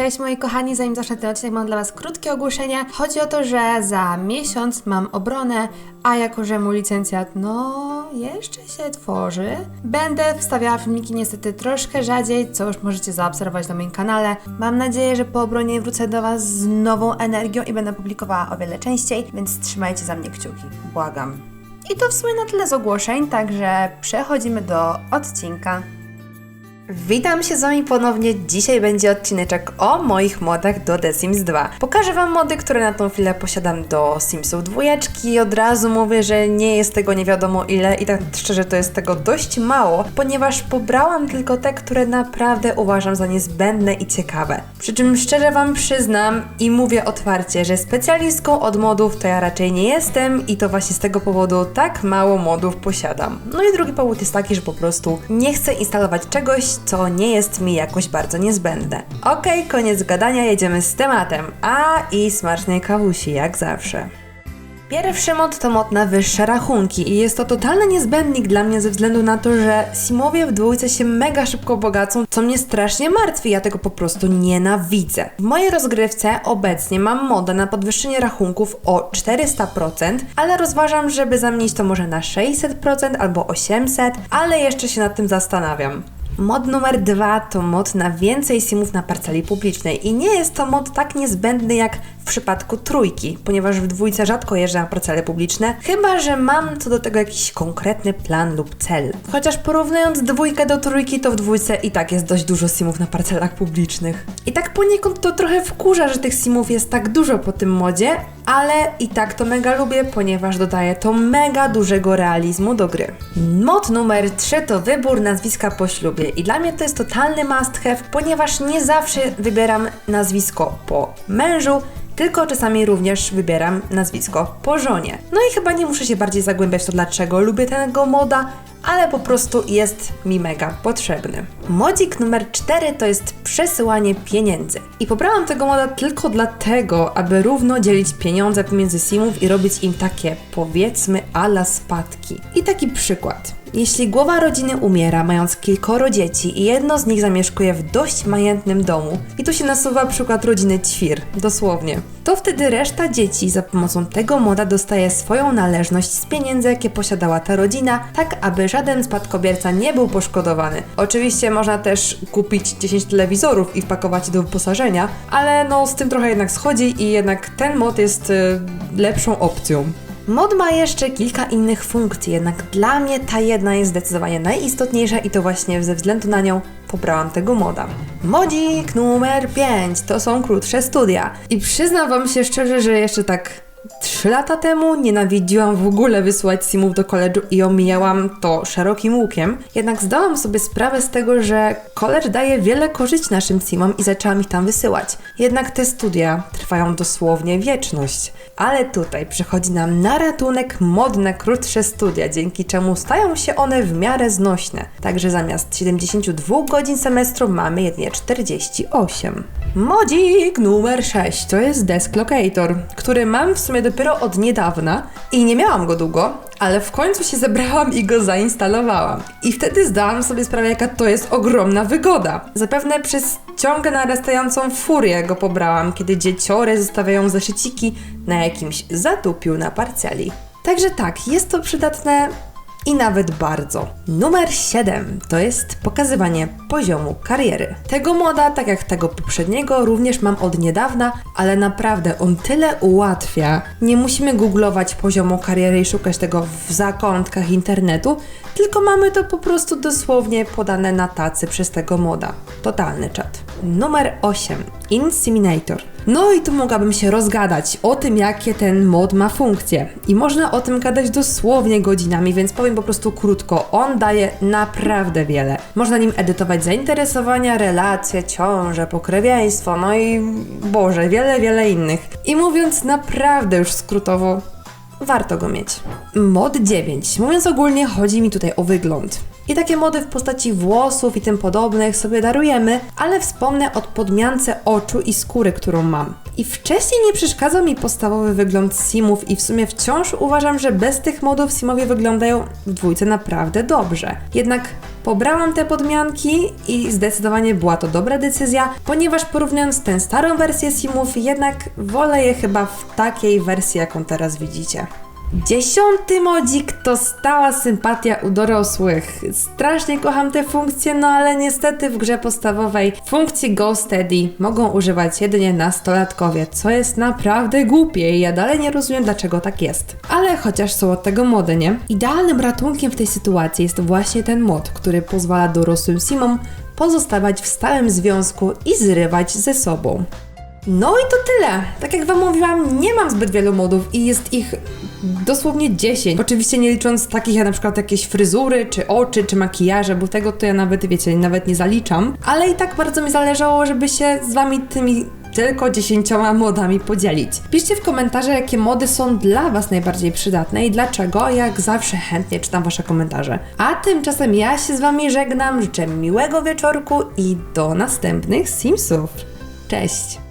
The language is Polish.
Cześć moi kochani, zanim zacznę ten odcinek mam dla was krótkie ogłoszenie. Chodzi o to, że za miesiąc mam obronę, a jako że mój licencjat no jeszcze się tworzy, będę wstawiała filmiki niestety troszkę rzadziej, co już możecie zaobserwować na moim kanale. Mam nadzieję, że po obronie wrócę do was z nową energią i będę publikowała o wiele częściej, więc trzymajcie za mnie kciuki. Błagam. I to w sumie na tyle z ogłoszeń, także przechodzimy do odcinka. Witam się z Wami ponownie. Dzisiaj będzie odcineczek o moich modach do The Sims 2. Pokażę Wam mody, które na tą chwilę posiadam do Simsów dwójeczki. Od razu mówię, że nie jest tego nie wiadomo ile i tak szczerze to jest tego dość mało, ponieważ pobrałam tylko te, które naprawdę uważam za niezbędne i ciekawe. Przy czym szczerze Wam przyznam i mówię otwarcie, że specjalistką od modów to ja raczej nie jestem i to właśnie z tego powodu tak mało modów posiadam. No i drugi powód jest taki, że po prostu nie chcę instalować czegoś, co nie jest mi jakoś bardzo niezbędne. Okej, koniec gadania, jedziemy z tematem. A i smacznej kawusi, jak zawsze. Pierwszy mod to mod na wyższe rachunki i jest to totalny niezbędnik dla mnie ze względu na to, że Simowie w dwójce się mega szybko bogacą, co mnie strasznie martwi, ja tego po prostu nienawidzę. W mojej rozgrywce obecnie mam modę na podwyższenie rachunków o 400%, ale rozważam, żeby zamienić to może na 600% albo 800, ale jeszcze się nad tym zastanawiam. Mod numer dwa to mod na więcej simów na parceli publicznej. I nie jest to mod tak niezbędny jak przypadku trójki, ponieważ w dwójce rzadko jeżdżę na parcele publiczne, chyba że mam co do tego jakiś konkretny plan lub cel. Chociaż porównując dwójkę do trójki, to w dwójce i tak jest dość dużo simów na parcelach publicznych. I tak poniekąd to trochę wkurza, że tych simów jest tak dużo po tym modzie, ale i tak to mega lubię, ponieważ dodaje to mega dużego realizmu do gry. Mod numer 3 to wybór nazwiska po ślubie i dla mnie to jest totalny must have, ponieważ nie zawsze wybieram nazwisko po mężu, tylko czasami również wybieram nazwisko po żonie. No i chyba nie muszę się bardziej zagłębiać to, dlaczego lubię tego moda, ale po prostu jest mi mega potrzebny. Modzik numer 4 to jest przesyłanie pieniędzy. I pobrałam tego moda tylko dlatego, aby równo dzielić pieniądze pomiędzy simów i robić im takie, powiedzmy, ala spadki. I taki przykład. Jeśli głowa rodziny umiera, mając kilkoro dzieci i jedno z nich zamieszkuje w dość majętnym domu, i tu się nasuwa przykład rodziny Ćwir, dosłownie, to wtedy reszta dzieci za pomocą tego moda dostaje swoją należność z pieniędzy, jakie posiadała ta rodzina, tak aby żaden spadkobierca nie był poszkodowany. Oczywiście można też kupić 10 telewizorów i wpakować do wyposażenia, ale no z tym trochę jednak schodzi i jednak ten mod jest y, lepszą opcją. Mod ma jeszcze kilka innych funkcji, jednak dla mnie ta jedna jest zdecydowanie najistotniejsza i to właśnie ze względu na nią pobrałam tego moda. Modzik numer 5 to są krótsze studia. I przyznam Wam się szczerze, że jeszcze tak 3 lata temu nienawidziłam w ogóle wysyłać simów do koledżu i omijałam to szerokim łukiem. Jednak zdałam sobie sprawę z tego, że koledż daje wiele korzyści naszym simom i zaczęłam ich tam wysyłać. Jednak te studia trwają dosłownie wieczność. Ale tutaj przychodzi nam na ratunek modne krótsze studia, dzięki czemu stają się one w miarę znośne. Także zamiast 72 godzin semestru mamy jedynie 48. Modzik numer 6 to jest Desk Locator, który mam w sumie dopiero od niedawna i nie miałam go długo, ale w końcu się zebrałam i go zainstalowałam. I wtedy zdałam sobie sprawę, jaka to jest ogromna wygoda. Zapewne przez ciągle narastającą furię go pobrałam, kiedy dzieciory zostawiają zeszyciki na jakimś zatupiu na parceli. Także tak, jest to przydatne i nawet bardzo. Numer 7 to jest pokazywanie poziomu kariery. Tego moda, tak jak tego poprzedniego, również mam od niedawna, ale naprawdę on tyle ułatwia. Nie musimy googlować poziomu kariery i szukać tego w zakątkach internetu, tylko mamy to po prostu dosłownie podane na tacy przez tego moda. Totalny czat. Numer 8. Inseminator. No i tu mogłabym się rozgadać o tym, jakie ten mod ma funkcje. I można o tym gadać dosłownie godzinami, więc powiem po prostu krótko. On daje naprawdę wiele. Można nim edytować zainteresowania, relacje, ciąże, pokrewieństwo, no i Boże, wiele, wiele innych. I mówiąc naprawdę już skrótowo, warto go mieć. Mod 9. Mówiąc ogólnie, chodzi mi tutaj o wygląd. I takie mody w postaci włosów i tym podobnych sobie darujemy, ale wspomnę o podmiance oczu i skóry, którą mam. I wcześniej nie przeszkadzał mi podstawowy wygląd simów i w sumie wciąż uważam, że bez tych modów simowie wyglądają w dwójce naprawdę dobrze. Jednak Pobrałam te podmianki i zdecydowanie była to dobra decyzja, ponieważ porównując tę starą wersję Simów, jednak wolę je chyba w takiej wersji, jaką teraz widzicie. Dziesiąty modzik to stała sympatia u dorosłych. Strasznie kocham te funkcje, no ale niestety w grze podstawowej funkcji Go Steady mogą używać jedynie nastolatkowie, co jest naprawdę głupie i ja dalej nie rozumiem dlaczego tak jest. Ale chociaż są od tego mody, nie? Idealnym ratunkiem w tej sytuacji jest właśnie ten mod, który pozwala dorosłym simom pozostawać w stałym związku i zrywać ze sobą. No i to tyle. Tak jak Wam mówiłam, nie mam zbyt wielu modów i jest ich dosłownie 10. Oczywiście nie licząc takich jak na przykład jakieś fryzury, czy oczy, czy makijaże, bo tego to ja nawet, wiecie, nawet nie zaliczam. Ale i tak bardzo mi zależało, żeby się z Wami tymi tylko 10 modami podzielić. Piszcie w komentarze, jakie mody są dla Was najbardziej przydatne i dlaczego. Jak zawsze chętnie czytam Wasze komentarze. A tymczasem ja się z Wami żegnam, życzę miłego wieczorku i do następnych Simsów. Cześć!